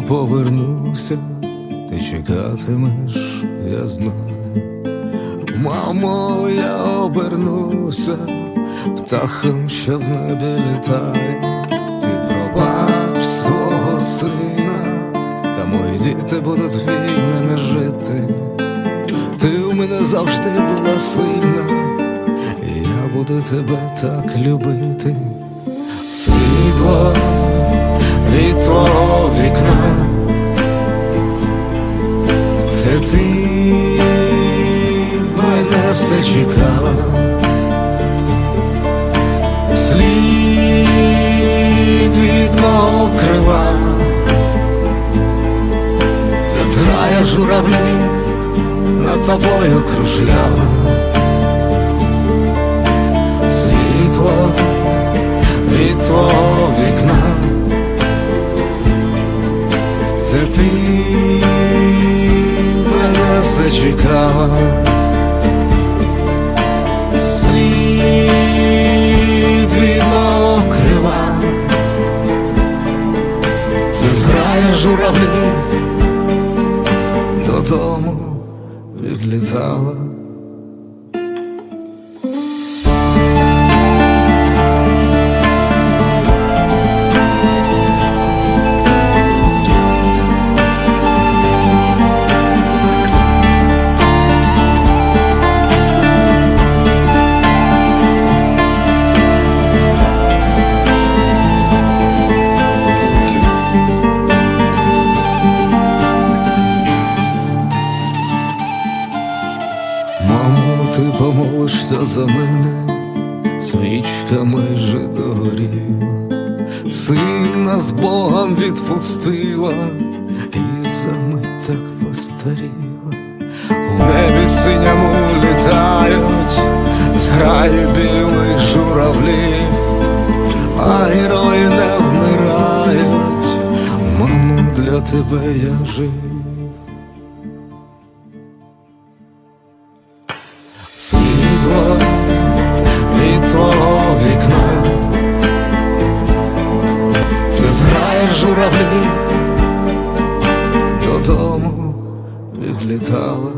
повернуся, ти чекатимеш, я знаю. Мамо, я обернуся птахом, що в небі літає. Ти пробач свого сина, та мої діти будуть вільними жити. Ти у мене завжди була сильна, і я буду тебе так любити. Світло від твого вікна, це ти мене все чекала. Слід від мого крила, це зграя журавлів над тобою кружляла. Це ти мене все чекав, Слід від крила, це зграя журавлів додому відлітала. Ти помолишся за мене, свічка майже догоріла, сина з Богом відпустила, і за мить так постаріла. У небі синьому літають, зграї білих журавлів, а герої не вмирають. Мамо, для тебе я жив. Світло від твого вікна, це зграє журавлі, додому відлітала.